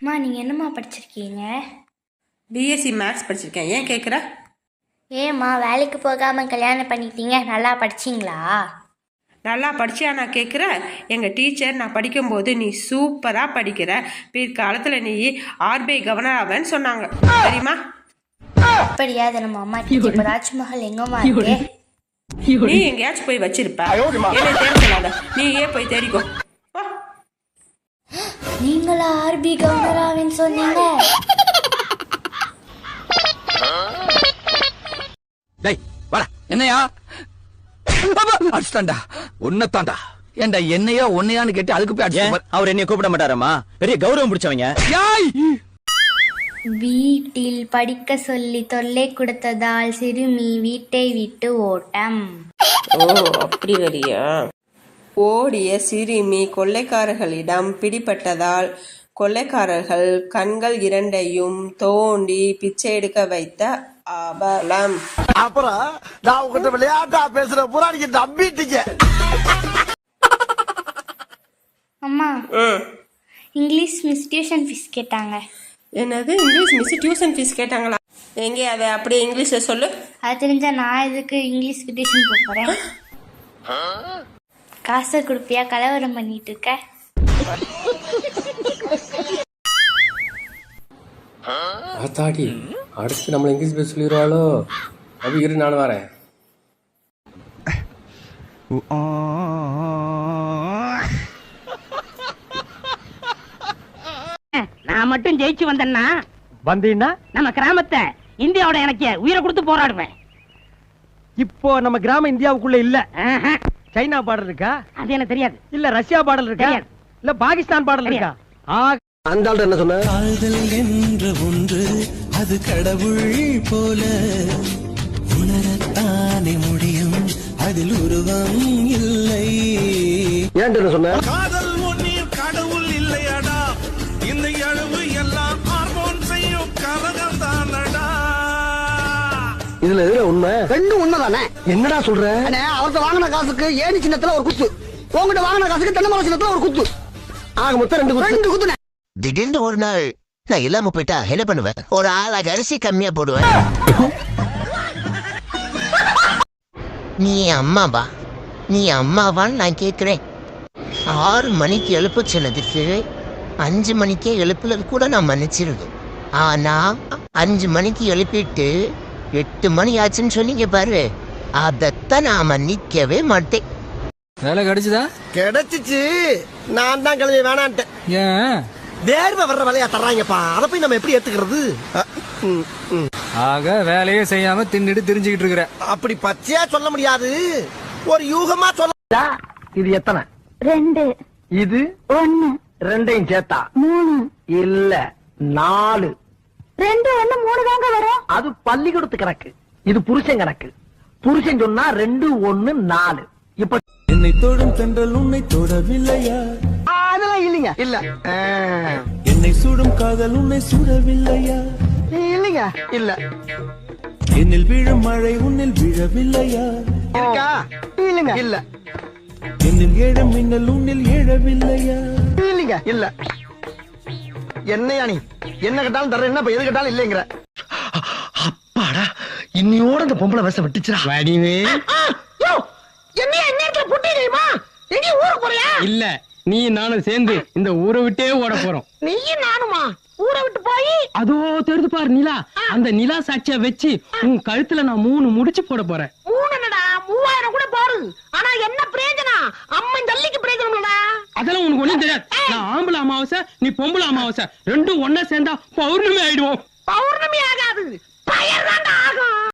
அம்மா நீங்கள் என்னம்மா படிச்சிருக்கீங்க? பிஎஸ்சி மேக்ஸ் படிச்சிருக்கேன். ஏன் கேட்குற ஏம்மா வேலைக்கு போகாமல் கல்யாணம் பண்ணிட்டீங்க. நல்லா படிச்சிங்களா? நல்லா படிச்சியா நான் கேட்குறேன் எங்கள் டீச்சர் நான் படிக்கும்போது நீ சூப்பராக படிக்கிற. பிற்காலத்தில் நீ ஆர்பிஐ கவர்னர் ஆவேன்னு சொன்னாங்க. தெரியுமா? அப்படியா? அதை நம்ம அம்மா டீச்சர். இப்போ ராஜ்மஹல் எங்கம்மா இருக்கு நீ எங்கேயாச்சும் போய் வச்சிருப்ப. என்னை தேட சொல்லாத. நீ ஏன் போய் தேடிக்கோ. நீங்களா ஆர்பி கவர்னராவின்னு சொன்னீங்க? டேய் வாடா. என்னையா? அடிச்சுட்டான்டா. உன்னத்தான்டா. ஏன்டா என்னையா உன்னையான்னு கேட்டு அதுக்கு போய் அடிச்சு அவர் என்னைய கூப்பிட மாட்டாரம்மா பெரிய கௌரவம் பிடிச்சவங்க. யாய்! வீட்டில் படிக்க சொல்லி தொல்லை கொடுத்ததால் சிறுமி வீட்டை விட்டு ஓட்டம். ஓ அப்படி வரியா? ஓடிய சிறுமி கொள்ளைக்காரர்களிடம் பிடிபட்டதால் கொள்ளைக்காரர்கள் கண்கள் இரண்டையும் தோண்டி பிச்சை எடுக்க வைத்த அபலம். அப்புறம் நான் உங்ககிட்ட விளையாட்டா பேசுற பூரா நீங்க நம்பிட்டீங்க. அம்மா இங்கிலீஷ் மிஸ் டியூஷன் ஃபீஸ் கேட்டாங்க. என்னது? இங்கிலீஷ் மிஸ் டியூஷன் ஃபீஸ் கேட்டாங்களா? எங்கே அதை அப்படியே இங்கிலீஷில் சொல்லு. அது தெரிஞ்சா நான் எதுக்கு இங்கிலீஷ்க்கு டியூஷன் போக போகிறேன் காசை கொடுப்பியா? கலவரம் பண்ணிட்டு இருக்க ஆத்தாடி அடுத்து நம்மள இங்கிலீஷ் பேச சொல்லிடுவாளோ? அப்படி இரு நானும் வரேன். நான் மட்டும் ஜெயிச்சு வந்தேன்னா? வந்தீங்கன்னா நம்ம கிராமத்தை இந்தியாவோட எனக்கு உயிரை கொடுத்து போராடுவேன். இப்போ நம்ம கிராமம் இந்தியாவுக்குள்ள இல்ல. ஆஹா, சைனா பாடல் இருக்கா? அது எனக்கு தெரியாது. இல்ல ரஷ்யா பாடல் இருக்கா. இல்ல பாகிஸ்தான் பாடல் இருக்கா? ஆ அந்த ஆள்கிட்ட என்ன சொன்ன? காதல் என்ற ஒன்று அது கடவுள் போல. உணரத்தானே முடியும் அதில் உருவம் இல்லை. என்ன சொன்ன? இதுல எதுல உண்மை? ரெண்டும் உண்மைதானே? என்னடா சொல்ற? அவர்கிட்ட வாங்கின காசுக்கு ஏணி சின்னத்துல ஒரு குத்து. உங்ககிட்ட வாங்கின காசுக்கு தென்னை மரம் சின்னத்துல ஒரு குத்து. ஆக மொத்தம் ரெண்டு குத்து. ரெண்டு குத்து திடீர்னு ஒரு நாள் நான் இல்லாம போயிட்டா என்ன பண்ணுவேன்? ஒரு ஆளாக அரிசி கம்மியா போடுவேன். நீ அம்மாவா? நீ அம்மாவான்னு நான் கேட்கிறேன் ஆறு மணிக்கு எழுப்ப சொன்னதுக்கு அஞ்சு மணிக்கே எழுப்புறது கூட நான் மன்னிச்சிருந்தோம் ஆனா அஞ்சு மணிக்கு எழுப்பிட்டு எட்டு மணி ஆச்சுன்னு சொன்னீங்க பாரு. அதைத்தான் நான் மன்னிக்கவே மாட்டேன். வேலை கிடைச்சதா? கிடைச்சிச்சு. நான் தான் கிளம்பி வேணான்ட்டேன். ஏன்? வேர்வை வர்ற வேலையா தர்றாங்கப்பா. அதை போய் நம்ம எப்படி ஏத்துக்கிறது. ஆக வேலையே செய்யாம தின்னுட்டு தெரிஞ்சுக்கிட்டு இருக்கிற. அப்படி பச்சையா சொல்ல முடியாது. ஒரு யூகமா சொல்ல இது எத்தனை? ரெண்டு. இது ஒன்னு ரெண்டையும் சேர்த்தா? மூணு. இல்ல நாலு. ரெண்டு ஒன்னு மூணு தாங்க வரும். அது பள்ளிக்கூடத்து கணக்கு. இது புருஷன் கணக்கு. புருஷன் சொன்னா ரெண்டு ஒண்ணு நாலு. இப்ப என்னை தொடும் தென்றல் உன்னை தொடவில்லையா? அதெல்லாம் இல்லைங்க. இல்ல. என்னை சுடும் காதல் உன்னை சுடவில்லையா? இல்லைங்க. இல்ல. என்னில் விழும் மழை உன்னில் விழவில்லையா? இருக்கா? இல்லைங்க. இல்ல. என்னில் ஏழும் மின்னல் உன்னில் எழவில்லையா இல்லைங்க. இல்ல. என்னையா நீ? என்ன கேட்டாலும் தர என்ன எது கேட்டாலும் இல்லைங்கிற. அப்பாடா இன்னையோட இந்த பொம்பளை வேஷம் விட்டுச்சுடா. வடிவே. என்ன புட்டி தெரியுமா? எங்க ஊருக்கு போறியா? இல்ல நீ நானும் சேர்ந்து இந்த ஊரை விட்டே ஓட போறோம். நீயும் நானுமா? ஊரை விட்டு போய்? அதோ தெரிது பாரு நிலா. அந்த நிலா சாட்சியா வச்சு உன் கழுத்துல நான் மூணு முடிச்சு போட போறேன். மூணு என்னடா? மூவாயிரம் கூட போடு. ஆனா என்ன பிரயோஜனம்? அம்மன் ஜல்லிக்கு பிரயோஜனம்டா அதெல்லாம் உனக்கு ஒண்ணும் தெரியாது. நான் ஆம்பளை அமாவாசை நீ பொம்பளை அமாவாசை. ரெண்டும் ஒன்னா சேர்ந்தா பௌர்ணமி ஆயிடுவோம். பௌர்ணமி ஆகாது. பயர் ஆகும்.